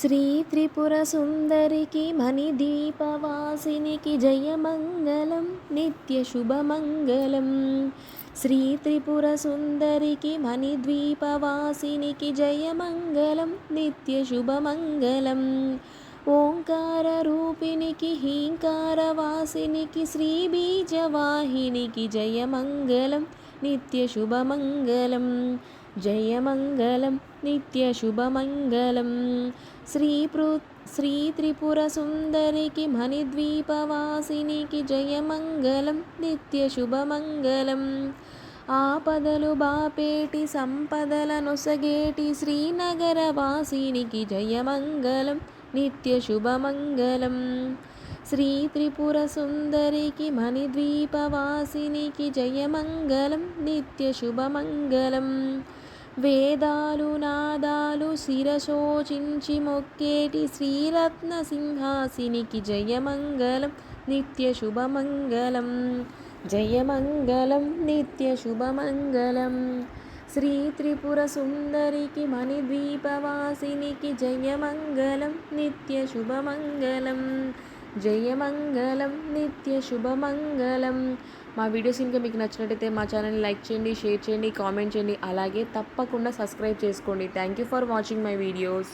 శ్రీ త్రిపుర సుందరికి మణిదీపవాసినికి జయమంగళం నిత్య శుభమంగళం. శ్రీ త్రిపుర సుందరికి మణిద్వీపవాసినికి జయమంగళం నిత్య శుభమంగళం. ఓంకార రూపినికి హీంకారవాసినికి శ్రీ బీజవాహినికి జయమంగళం నిత్య శుభమంగళం. జయమంగళం నిత్యశుభమంగళం శ్రీ పృ శ్రీ త్రిపుర సుందరికి మణిద్వీపవాసినికి జయమంగళం నిత్యశుభమంగళం ఆపదలు బాపేటి సంపదల నొసగేటి శ్రీనగర వాసినికి జయమంగళం నిత్యశుభమంగళం శ్రీ త్రిపుర సుందరికి మణిద్వీపవాసినికి జయమంగళం నిత్యశుభమంగళం వేదాలు నాదాలు శిరశోచించి మొక్కేటి శ్రీరత్న సింహాసినికి జయమంగళం నిత్య శుభమంగళం. జయమంగళం నిత్య శుభమంగళం. శ్రీ త్రిపుర సుందరికి మణిద్వీపవాసినికి జయమంగళం నిత్య శుభమంగళం. జయమంగళం నిత్య శుభమంగళం. మా వీడియోస్ ఇంకా మీకు నచ్చినట్టయితే మా ఛానల్ని లైక్ చేయండి షేర్ చేయండి కామెంట్ చేయండి. అలాగే తప్పకుండా సబ్స్క్రైబ్ చేసుకోండి. Thank you for watching my videos